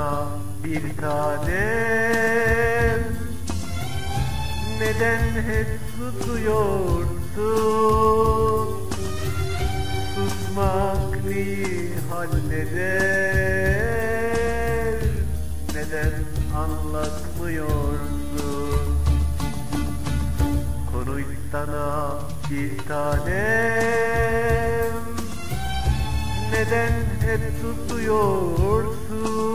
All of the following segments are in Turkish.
sana bir tanem. Neden hep susuyorsun Susmak neyi halleder Neden? Anlatmıyorsun Konuş sana bir tanem. Neden hep susuyorsun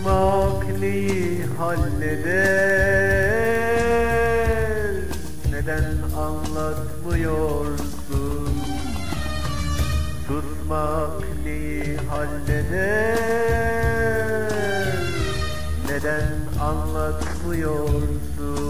Susmak neyi halleder? Neden anlatmıyorsun? Susmak neyi halleder? Neden anlatmıyorsun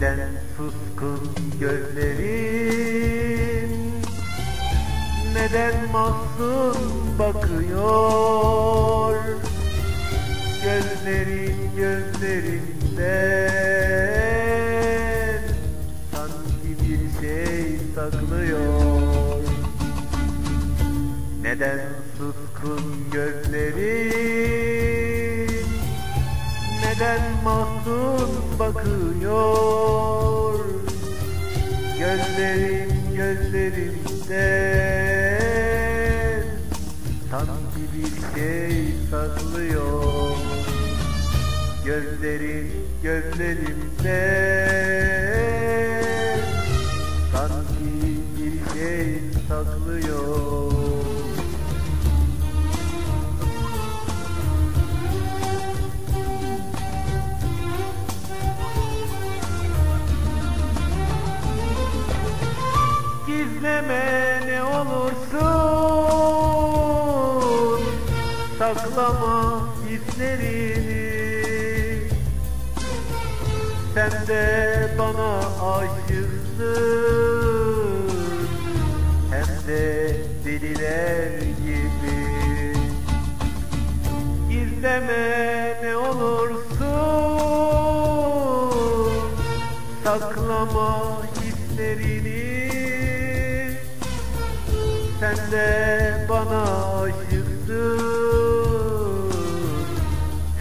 Neden suskun gözlerin? Neden mahzun bakıyor? Gözlerin gözlerinden Sanki bir şey saklıyor. Neden suskun gözlerin neden mahzun bakıyor? Gözlerin gözlerinden Sanki bir şey saklıyor. Gözlerin gözlerimden Sanki bir şey saklıyor Saklama hislerini Sen de bana aşıksın. Hem de deliler gibi. Gizleme ne olursun. Saklama hislerini. Sen de bana aşıksın